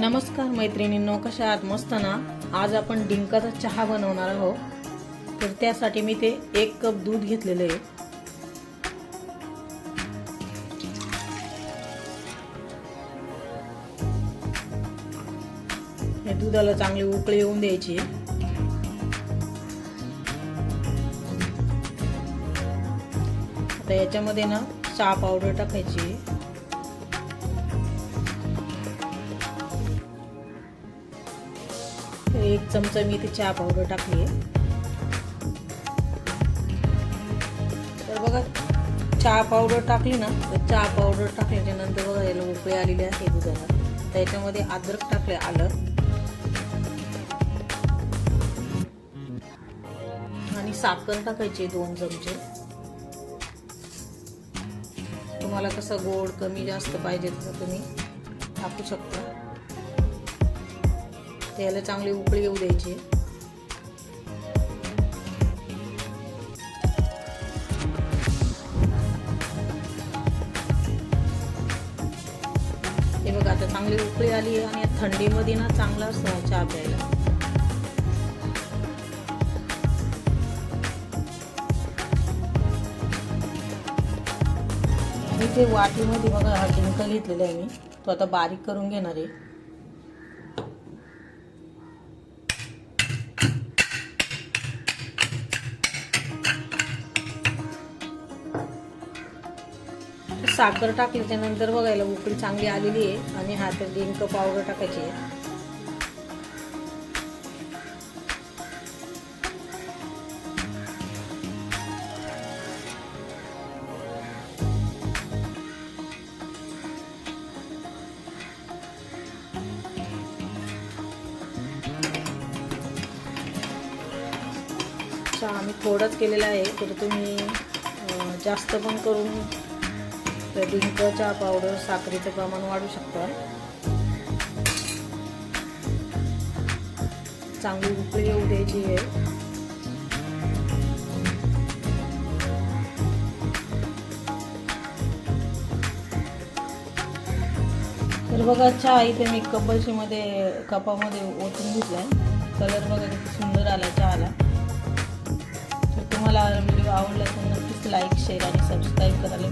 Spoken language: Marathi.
नमस्कार मैत्रिणींनो कशा आहात? मस्त ना? आज आपण डिंकाचा चहा बनवणार आहोत. तर त्यासाठी मी ते एक कप दूध घेतलेलं आहे. दुधाला चांगली उकळी येऊन द्यायची आता याच्यामध्ये ना चहा पावडर टाकायची एक चमचा मी इथे चहा पावडर टाकली आहे तर बघा चहा पावडर टाकली ना तर चहा पावडर टाकल्याच्या नंतर बघा याला उकळी आलेली आहे दुधाला त्याच्यामध्ये अद्रक टाकले आलं. आणि साखर टाकायची दोन चमचे. तुम्हाला कसं गोड कमी जास्त पाहिजे तसं तुम्ही टाकू शकता. त्याला चांगली उकळी येऊ द्यायची. हे बघा आता चांगली उकळी आली आहे आणि थंडीमध्ये ना चांगला असतो चहा प्यायला. इथे वाटीमध्ये बघा हा डिंक घेतलेला आहे मी. तो आता बारीक करून घेणार आहे. साखर टाकली त्यानंतर बघायला उकळी चांगली आलेली आहे आणि हा तर डिंक पावडर टाकायची आहे. आम्ही थोडंच केलेला आहे तर तुम्ही जास्त पण करून तर डिंकच्या पावडर साखरेचं प्रमाण वाढू शकतं. चांगली उकळी येऊ द्यायची आहे. तर बघा चहा इथे मी कपलशीमध्ये कपामध्ये ओतून घेतलाय. कलर बघा किती सुंदर आला चहाला. तर तुम्हाला व्हिडिओ आवडला तर नक्कीच लाईक शेअर आणि सबस्क्राईब करायला